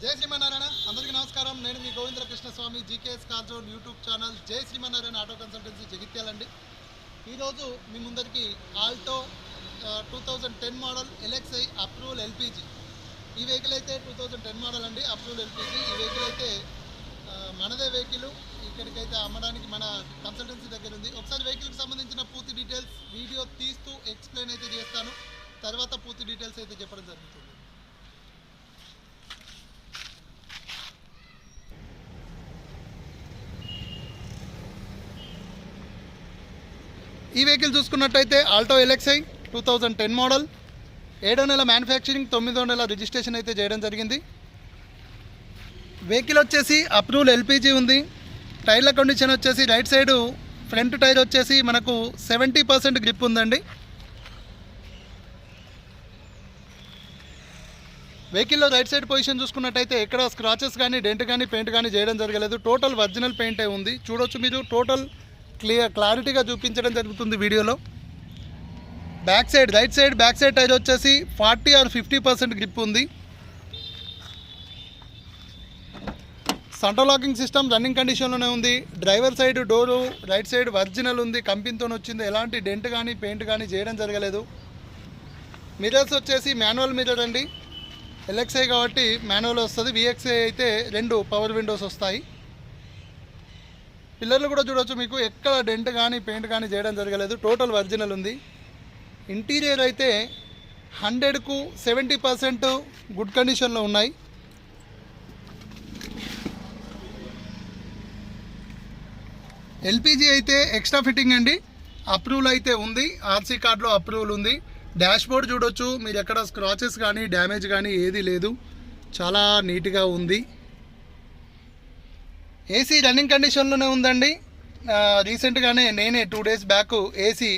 జై శ్రీమన్నారాయణ. అందరికీ నమస్కారం. నేను మీ Govindra Krishnaswamy GKS car zone YouTube channel. Jai Srimannarayana auto consultancy జగిత్యాలండి. ఈరోజు మీ ముందరికి Alto two thousand ten model LXI approval LPG. ఈ వెహికల్ అయితే టూ థౌజండ్ టెన్ మోడల్ అండి అప్రూవల్ ఎల్పిజి. ఈ వెహికల్ అయితే మనదే వెహికల్. ఇక్కడికైతే అమ్మడానికి మన కన్సల్టెన్సీ దగ్గర ఉంది. ఒకసారి వెహికల్కి సంబంధించిన పూర్తి డీటెయిల్స్ వీడియో తీస్తూ ఎక్స్ప్లెయిన్ అయితే చేస్తాను. తర్వాత పూర్తి డీటెయిల్స్ అయితే చెప్పడం జరుగుతుంది. ఈ వెహికల్ చూసుకున్నట్టయితే Alto LXI two thousand ten model. ఏడో నెల మ్యానుఫ్యాక్చరింగ్ తొమ్మిదో నెల రిజిస్ట్రేషన్ అయితే చేయడం జరిగింది. వెహికల్ వచ్చేసి అప్రూవల్ ఎల్పిజి ఉంది. టైర్ల కండిషన్ వచ్చేసి రైట్ సైడ్ ఫ్రంట్ టైర్ వచ్చేసి మనకు సెవెంటీ పర్సెంట్ గ్రిప్ ఉందండి. వెహికల్లో రైట్ సైడ్ పొజిషన్ చూసుకున్నట్టయితే ఎక్కడ స్క్రాచెస్ కానీ డెంట్ కానీ పెయింట్ కానీ చేయడం జరగలేదు. టోటల్ ఒరిజినల్ పెయింటే ఉంది. చూడొచ్చు మీరు టోటల్ క్లియర్ క్లారిటీగా చూపించడం జరుగుతుంది వీడియోలో. Back side right side back side tyre వచ్చేసి forty or fifty percent grip ఉంది. సెంటర్ లాకింగ్ సిస్టమ్ రన్నింగ్ కండిషన్లోనే ఉంది. Driver side door right side original ఉంది. కంపెనీతో వచ్చింది. ఎలాంటి డెంట్ కానీ పెయింట్ కానీ చేయడం జరగలేదు. మిరర్స్ వచ్చేసి మాన్యువల్ మిర్రర్ అండి. ఎల్ఎక్స్ఐ కాబట్టి మాన్యువల్ వస్తుంది. విఎక్స్ఐ అయితే రెండు పవర్ విండోస్ వస్తాయి. పిల్లర్లు కూడా చూడొచ్చు మీకు. ఎక్కడ డెంట్ కానీ పెయింట్ కానీ చేయడం జరగలేదు. టోటల్ ఒరిజినల్ ఉంది. ఇంటీరియర్ అయితే హండ్రెడ్కు సెవెంటీ పర్సెంట్ గుడ్ కండిషన్లో ఉన్నాయి. ఎల్పిజి అయితే ఎక్స్ట్రా ఫిట్టింగ్ అండి. అప్రూవల్ అయితే ఉంది. ఆర్సీ కార్డులో అప్రూవల్ ఉంది. డాష్ బోర్డ్ చూడొచ్చు. మీరు ఎక్కడ స్క్రాచెస్ కానీ డ్యామేజ్ కానీ ఏది లేదు. చాలా నీట్గా ఉంది. ఏసీ రన్నింగ్ కండిషన్లోనే ఉందండి. రీసెంట్గానే నేనే two days back AC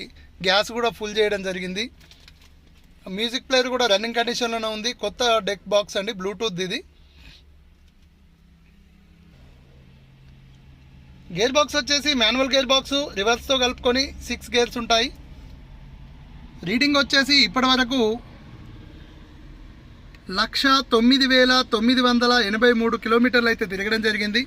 gas కూడా ఫుల్ చేయడం జరిగింది. మ్యూజిక్ ప్లేయర్ కూడా రన్నింగ్ కండిషన్లోనే ఉంది. కొత్త డెక్ బాక్స్ అండి బ్లూటూత్ ఇది. గేర్ బాక్స్ వచ్చేసి మాన్యువల్ గేర్ బాక్స్ రివర్స్తో కలుపుకొని సిక్స్ గేర్స్ ఉంటాయి. రీడింగ్ వచ్చేసి ఇప్పటి వరకు లక్ష తొమ్మిది వేల తొమ్మిది వందల ఎనభై మూడు కిలోమీటర్లు అయితే తిరగడం జరిగింది.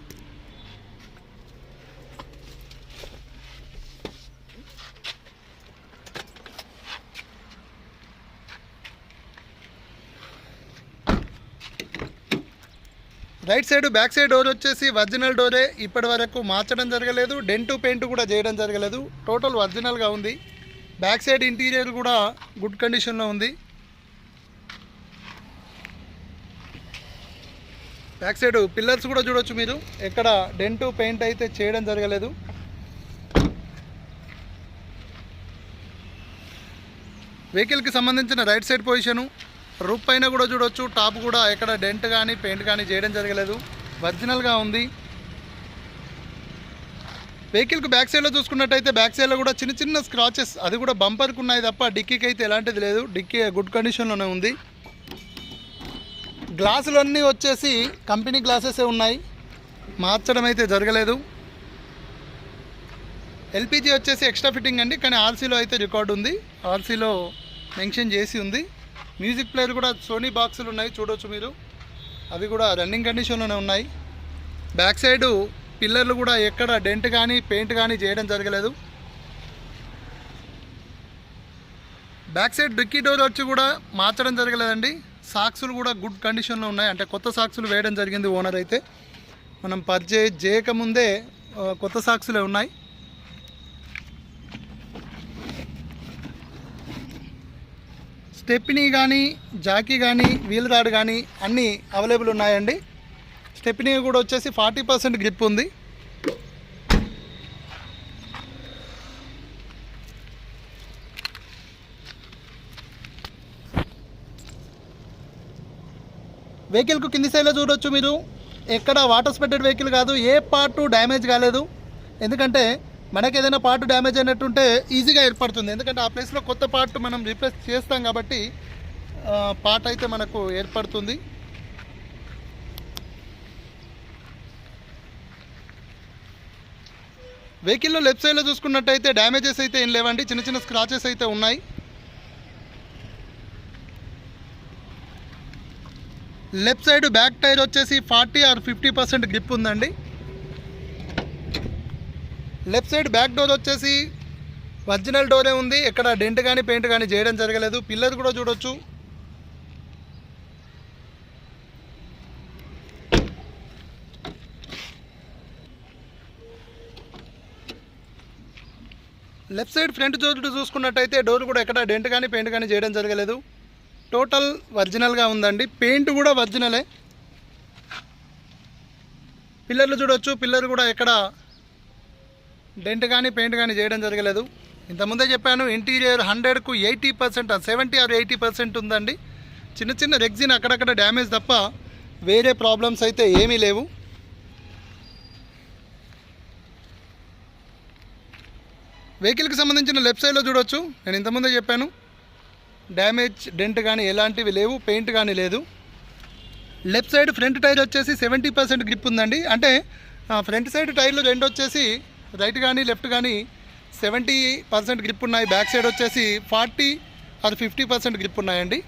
Right side back side door వచ్చేసి ఒరిజినల్ డోరే. ఇప్పటి వరకు మార్చడం జరగలేదు డెంటు పెయింట్ కూడా చేయడం జరగలేదు. టోటల్ ఒరిజినల్గా ఉంది. బ్యాక్ సైడ్ ఇంటీరియర్ కూడా గుడ్ కండిషన్లో ఉంది. బ్యాక్ సైడ్ పిల్లర్స్ కూడా చూడొచ్చు మీరు. ఎక్కడ డెంటు పెయింట్ అయితే చేయడం జరగలేదు. వెహికల్కి సంబంధించిన రైట్ సైడ్ పొజిషను. రూప్ పైన కూడా చూడొచ్చు టాప్ కూడా ఎక్కడ డెంట్ కానీ పెయింట్ కానీ చేయడం జరగలేదు. ఒరిజినల్గా ఉంది. వెహికల్కి బ్యాక్ సైడ్లో చూసుకున్నట్టయితే బ్యాక్ సైడ్లో కూడా చిన్న చిన్న స్క్రాచెస్ అది కూడా బంపర్కి ఉన్నాయి తప్ప డిక్కీకి అయితే ఎలాంటిది లేదు. డిక్కీ గుడ్ కండిషన్లోనే ఉంది. గ్లాసులు అన్నీ వచ్చేసి కంపెనీ గ్లాసెసే ఉన్నాయి. మార్చడం అయితే జరగలేదు. ఎల్పిజి వచ్చేసి ఎక్స్ట్రా ఫిట్టింగ్ అండి కానీ ఆర్సీలో అయితే రికార్డు ఉంది. ఆర్సీలో మెన్షన్ చేసి ఉంది. మ్యూజిక్ ప్లేయర్ కూడా సోనీ బాక్సులు ఉన్నాయి చూడొచ్చు మీరు. అవి కూడా రన్నింగ్ కండిషన్లోనే ఉన్నాయి. బ్యాక్ సైడు పిల్లర్లు కూడా ఎక్కడ డెంట్ కానీ పెయింట్ కానీ చేయడం జరగలేదు. బ్యాక్ సైడ్ డిక్కీ డోర్ వచ్చి కూడా మార్చడం జరగలేదండి. సాక్సులు కూడా గుడ్ కండిషన్లో ఉన్నాయి. అంటే కొత్త సాక్సులు వేయడం జరిగింది ఓనర్ అయితే. మనం పర్చేజ్ చేయకముందే కొత్త సాక్సులే ఉన్నాయి. స్టెప్నీ కానీ జాకీ కానీ వీల్ రాడ్ కానీ అన్నీ అవైలబుల్ ఉన్నాయండి. స్టెప్నీ కూడా వచ్చేసి ఫార్టీ పర్సెంట్ గ్రిప్ ఉంది. వెహికల్కు కింది సైడ్లో చూడొచ్చు మీరు. ఎక్కడ వాటర్ స్పెట్టెడ్ వెహికల్ కాదు ఏ పార్ట్ డ్యామేజ్ కాలేదు. ఎందుకంటే మనకి ఏదైనా పార్ట్ డ్యామేజ్ అయినట్టుంటే ఈజీగా ఏర్పడుతుంది. ఎందుకంటే ఆ ప్లేస్లో కొత్త పార్ట్ మనం రీప్లేస్ చేస్తాం కాబట్టి పార్ట్ అయితే మనకు ఏర్పడుతుంది. వెహికల్లో లెఫ్ట్ సైడ్లో చూసుకున్నట్టయితే డ్యామేజెస్ అయితే ఏం లేవండి. చిన్న చిన్న స్క్రాచెస్ అయితే ఉన్నాయి. లెఫ్ట్ సైడ్ బ్యాక్ టైర్ వచ్చేసి forty or fifty percent grip ఉందండి. లెఫ్ట్ సైడ్ బ్యాక్ డోర్ వచ్చేసి ఒరిజినల్ డోరే ఉంది. ఎక్కడ డెంట్ కానీ పెయింట్ కానీ చేయడం జరగలేదు. పిల్లర్ కూడా చూడొచ్చు. లెఫ్ట్ సైడ్ ఫ్రంట్ చూడు చూసుకున్నట్టయితే డోర్ కూడా ఎక్కడ డెంట్ కానీ పెయింట్ కానీ చేయడం జరగలేదు. టోటల్ ఒరిజినల్గా ఉందండి. పెయింట్ కూడా ఒరిజినలే. పిల్లర్లు చూడొచ్చు. పిల్లర్ కూడా ఎక్కడ డెంట్ కానీ పెయింట్ కానీ చేయడం జరగలేదు. ఇంతకుముందే చెప్పాను interior హండ్రెడ్కు eighty percent seventy or eighty percent ఉందండి. చిన్న చిన్న రెగ్జిన్ అక్కడక్కడ డ్యామేజ్ తప్ప వేరే ప్రాబ్లమ్స్ అయితే ఏమీ లేవు. వెహికల్కి సంబంధించిన లెఫ్ట్ సైడ్లో చూడొచ్చు. నేను ఇంతకుముందే చెప్పాను డ్యామేజ్ డెంట్ కానీ ఎలాంటివి లేవు పెయింట్ కానీ లేదు. లెఫ్ట్ సైడ్ ఫ్రంట్ టైర్ వచ్చేసి సెవెంటీ పర్సెంట్ గ్రిప్ ఉందండి. అంటే ఫ్రంట్ సైడ్ టైర్లు రెండు వచ్చేసి రైట్ కానీ లెఫ్ట్ కానీ సెవెంటీ పర్సెంట్ గ్రిప్ ఉన్నాయి. బ్యాక్ సైడ్ వచ్చేసి forty or fifty percent grip ఉన్నాయండి.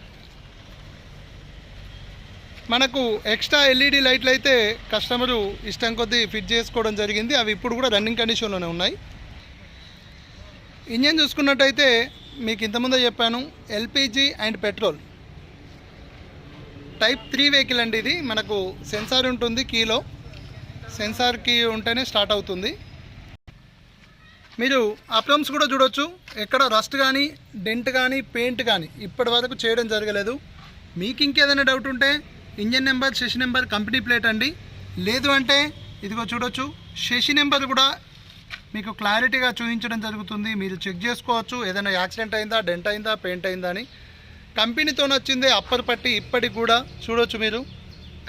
మనకు ఎక్స్ట్రా ఎల్ఈడి లైట్లు అయితే కస్టమరు ఇష్టం కొద్దీ ఫిట్ చేసుకోవడం జరిగింది. అవి ఇప్పుడు కూడా రన్నింగ్ కండిషన్లోనే ఉన్నాయి. ఇంజన్ చూసుకున్నట్టయితే మీకు ఇంతకుముందే చెప్పాను LPG and petrol. Type three vehicle అండి ఇది. మనకు సెన్సార్ ఉంటుంది కీలో. సెన్సార్ కీ ఉంటేనే స్టార్ట్ అవుతుంది. మీరు అప్రమ్స్ కూడా చూడొచ్చు. ఎక్కడ రస్ట్ కానీ డెంట్ కానీ పెయింట్ కానీ ఇప్పటి వరకు చేయడం జరగలేదు. మీకు ఇంకేదైనా డౌట్ ఉంటే engine number chassis number company plate అండి. లేదు అంటే ఇదిగో చూడొచ్చు. శశి నెంబర్ కూడా మీకు క్లారిటీగా చూపించడం జరుగుతుంది. మీరు చెక్ చేసుకోవచ్చు. ఏదైనా యాక్సిడెంట్ అయిందా డెంట్ అయిందా పెయింట్ అయిందా అని. కంపెనీతో వచ్చిందే అప్పర్ పట్టి ఇప్పటికి కూడా చూడొచ్చు మీరు.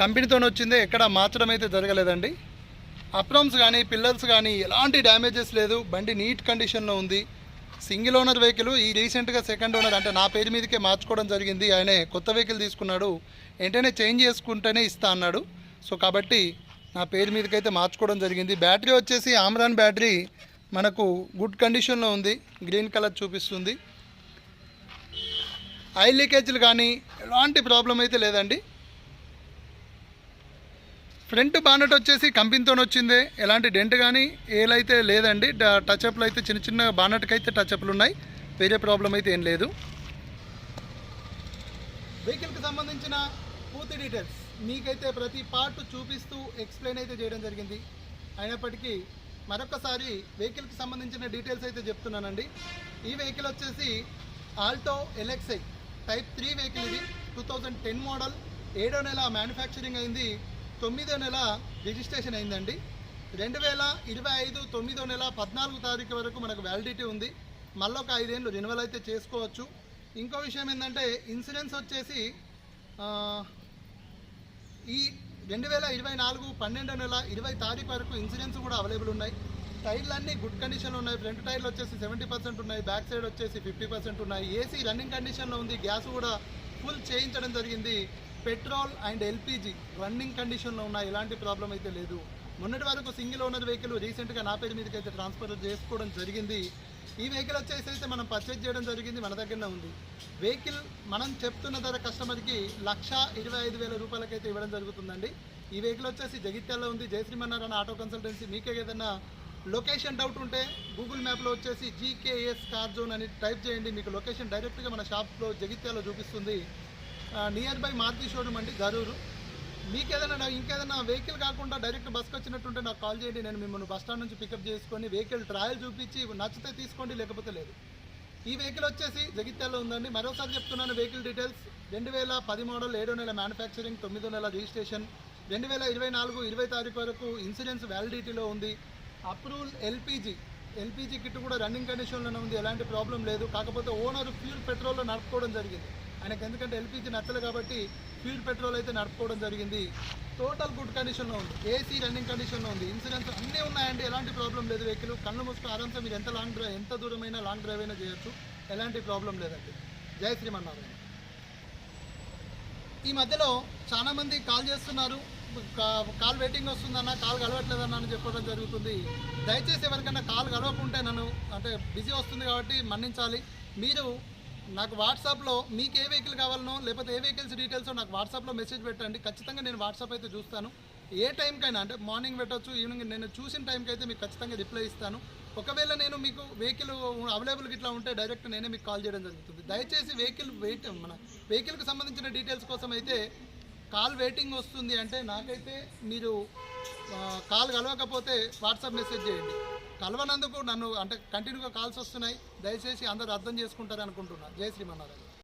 కంపెనీతో వచ్చిందే ఎక్కడ మార్చడం అయితే జరగలేదండి. అప్రమ్స్ కానీ పిల్లర్స్ కానీ ఎలాంటి డ్యామేజెస్ లేదు. బండి నీట్ కండిషన్లో ఉంది. సింగిల్ ఓనర్ వెహికల్ ఈ రీసెంట్గా సెకండ్ ఓనర్ అంటే నా పేరు మీదకే మార్చుకోవడం జరిగింది. ఆయనే కొత్త వెహికల్ తీసుకున్నాడు. వెంటనే చేంజ్ చేసుకుంటేనే ఇస్తా అన్నాడు. సో కాబట్టి నా పేరు మీదకైతే మార్చుకోవడం జరిగింది. బ్యాటరీ వచ్చేసి ఆమ్రాన్ బ్యాటరీ మనకు గుడ్ కండిషన్లో ఉంది. గ్రీన్ కలర్ చూపిస్తుంది. ఆయిల్ లీకేజ్లు కానీ ఎలాంటి ప్రాబ్లం అయితే లేదండి. ఫ్రంట్ బానెట్ వచ్చేసి కంపెనీతో వచ్చిందే. ఎలాంటి డెంట్ కానీ ఏలైతే లేదండి. టచ్అప్లు అయితే చిన్న చిన్న బానెట్కి అయితే టచ్అప్లు ఉన్నాయి. వేరే ప్రాబ్లం అయితే ఏం లేదు. వెహికల్కి సంబంధించిన పూర్తి డీటెయిల్స్ మీకైతే ప్రతి పార్ట్ చూపిస్తూ ఎక్స్ప్లెయిన్ అయితే చేయడం జరిగింది. అయినప్పటికీ మరొకసారి వెహికల్కి సంబంధించిన డీటెయిల్స్ అయితే చెప్తున్నానండి. ఈ వెహికల్ వచ్చేసి Alto LXI type three vehicle ఇది. Two thousand ten model. ఏడో నెల మ్యానుఫ్యాక్చరింగ్ అయింది. తొమ్మిదో నెల రిజిస్ట్రేషన్ అయిందండి. రెండు వేల ఇరవై ఐదు తొమ్మిదో నెల పద్నాలుగు తారీఖు వరకు మనకు వ్యాలిడిటీ ఉంది. మళ్ళీ ఒక ఐదేళ్ళు రెన్యువల్ అయితే చేసుకోవచ్చు. ఇంకో విషయం ఏంటంటే ఇన్సూరెన్స్ వచ్చేసి ఈ రెండు వేల ఇరవై నాలుగు పన్నెండో నెల ఇరవై తారీఖు వరకు ఇన్సూరెన్స్ కూడా అవైలబుల్ ఉన్నాయి. టైర్లు అన్నీ గుడ్ కండిషన్లో ఉన్నాయి. ఫ్రంట్ టైర్లు వచ్చేసి సెవెంటీ పర్సెంట్ ఉన్నాయి. బ్యాక్ సైడ్ వచ్చేసి ఫిఫ్టీ పర్సెంట్ ఉన్నాయి. ఏసీ రన్నింగ్ కండిషన్లో ఉంది. గ్యాస్ కూడా ఫుల్ చేయించడం జరిగింది. పెట్రోల్ అండ్ ఎల్పిజి రన్నింగ్ కండిషన్లో ఉన్నాయి ఎలాంటి ప్రాబ్లం అయితే లేదు. మొన్నటి వరకు సింగిల్ ఓనర్ వెహికల్ రీసెంట్గా నా పేరు మీదకి అయితే ట్రాన్స్ఫర్ చేసుకోవడం జరిగింది. ఈ వెహికల్ వచ్చేసి అయితే మనం పర్చేజ్ చేయడం జరిగింది మన దగ్గరనే ఉంది. వెహికల్ మనం చెప్తున్న ధర కస్టమర్కి లక్ష ఇరవై ఐదు వేల రూపాయలకైతే ఇవ్వడం జరుగుతుందండి. ఈ వెహికల్ వచ్చేసి జగిత్యాలలో ఉంది. Jai Srimannarayana auto consultancy. మీకే ఏదైనా లొకేషన్ డౌట్ ఉంటే గూగుల్ మ్యాప్లో వచ్చేసి జీకేఎస్ కార్ జోన్ అని టైప్ చేయండి. మీకు లొకేషన్ డైరెక్ట్గా మన షాప్లో జగిత్యాలో చూపిస్తుంది. నియర్ బై మారుతి షోరూమ్ అండి గరూరు. మీకు ఏదైనా ఇంకేదైనా వెహికల్ కాకుండా డైరెక్ట్ బస్కి వచ్చినట్టుంటే నాకు కాల్ చేయండి నేను మిమ్మల్ని బస్ స్టాండ్ నుంచి పికప్ చేసుకొని వెహికల్ ట్రయల్ చూపించి నచ్చితే తీసుకోండి లేకపోతే లేదు. ఈ వెహికల్ వచ్చేసి జగిత్యాలలో ఉందండి. మరోసారి చెప్తున్నాను వెహికల్ డీటెయిల్స్. రెండు వేల పది మోడల్ ఏడో నెల మ్యానుఫ్యాక్చరింగ్ తొమ్మిదో నెల రిజిస్ట్రేషన్. రెండు వేల ఇరవై నాలుగు ఇరవై తారీఖు వరకు ఇన్సూరెన్స్ వ్యాలిడిటీలో ఉంది. అప్రూవల్ ఎల్పిజి ఎల్పిజి కిట్ కూడా రన్నింగ్ కండిషన్లోనే ఉంది ఎలాంటి ప్రాబ్లం లేదు. కాకపోతే ఓనర్ ఫ్యూల్ పెట్రోల్లో నడుపుకోవడం జరిగింది. ఆయనకు ఎందుకంటే ఎల్పిజి నచ్చలు కాబట్టి ఫ్యూల్ పెట్రోల్ అయితే నడుపుకోవడం జరిగింది. టోటల్ గుడ్ కండిషన్లో ఉంది. ఏసీ రన్నింగ్ కండిషన్లో ఉంది. ఇన్సూరెన్స్ అన్నీ ఉన్నాయండి. ఎలాంటి ప్రాబ్లం లేదు వెహికల్ కళ్ళు మూసుకుని ఆరామ్సే మీరు ఎంత లాంగ్ డ్రైవ్ ఎంత దూరమైనా లాంగ్ డ్రైవ్ అయినా చేయొచ్చు. ఎలాంటి ప్రాబ్లం లేదండి. జై శ్రీమన్నారాయణ. ఈ మధ్యలో చాలామంది కాల్ చేస్తున్నారు. కా- కాల్ వెయిటింగ్ వస్తుందన్న కాల్ కలవట్లేదన్న అని చెప్పడం జరుగుతుంది. దయచేసి ఎవరికైనా కాల్ కలవకుంటే నన్ను అంటే బిజీ వస్తుంది కాబట్టి మన్నించాలి. మీరు నాకు వాట్సాప్లో మీకు ఏ వెహికల్ కావాలనో లేకపోతే ఏ వెహికల్స్ డీటెయిల్స్ నాకు వాట్సాప్లో మెసేజ్ పెట్టండి. ఖచ్చితంగా నేను వాట్సాప్ అయితే చూస్తాను. ఏ టైంకైనా అంటే మార్నింగ్ పెట్టొచ్చు ఈవినింగ్ నేను చూసిన టైంకి అయితే మీకు ఖచ్చితంగా రిప్లై ఇస్తాను. ఒకవేళ నేను మీకు వెహికల్ అవైలబుల్ ఇట్లా ఉంటే డైరెక్ట్ నేనే మీకు కాల్ చేయడం జరుగుతుంది. దయచేసి వెహికల్ వెయిట్ మన వెహికల్కి సంబంధించిన డీటెయిల్స్ కోసం అయితే కాల్ వెయిటింగ్ వస్తుంది అంటే నాకైతే మీరు కాల్ కలవకపోతే వాట్సాప్ మెసేజ్ చేయండి. కలవనందుకు నన్ను అంటే కంటిన్యూగా కాల్స్ వస్తున్నాయి. దయచేసి అందరూ అర్థం చేసుకుంటారు అనుకుంటున్నాను జయ శ్రీమన్నారాయణ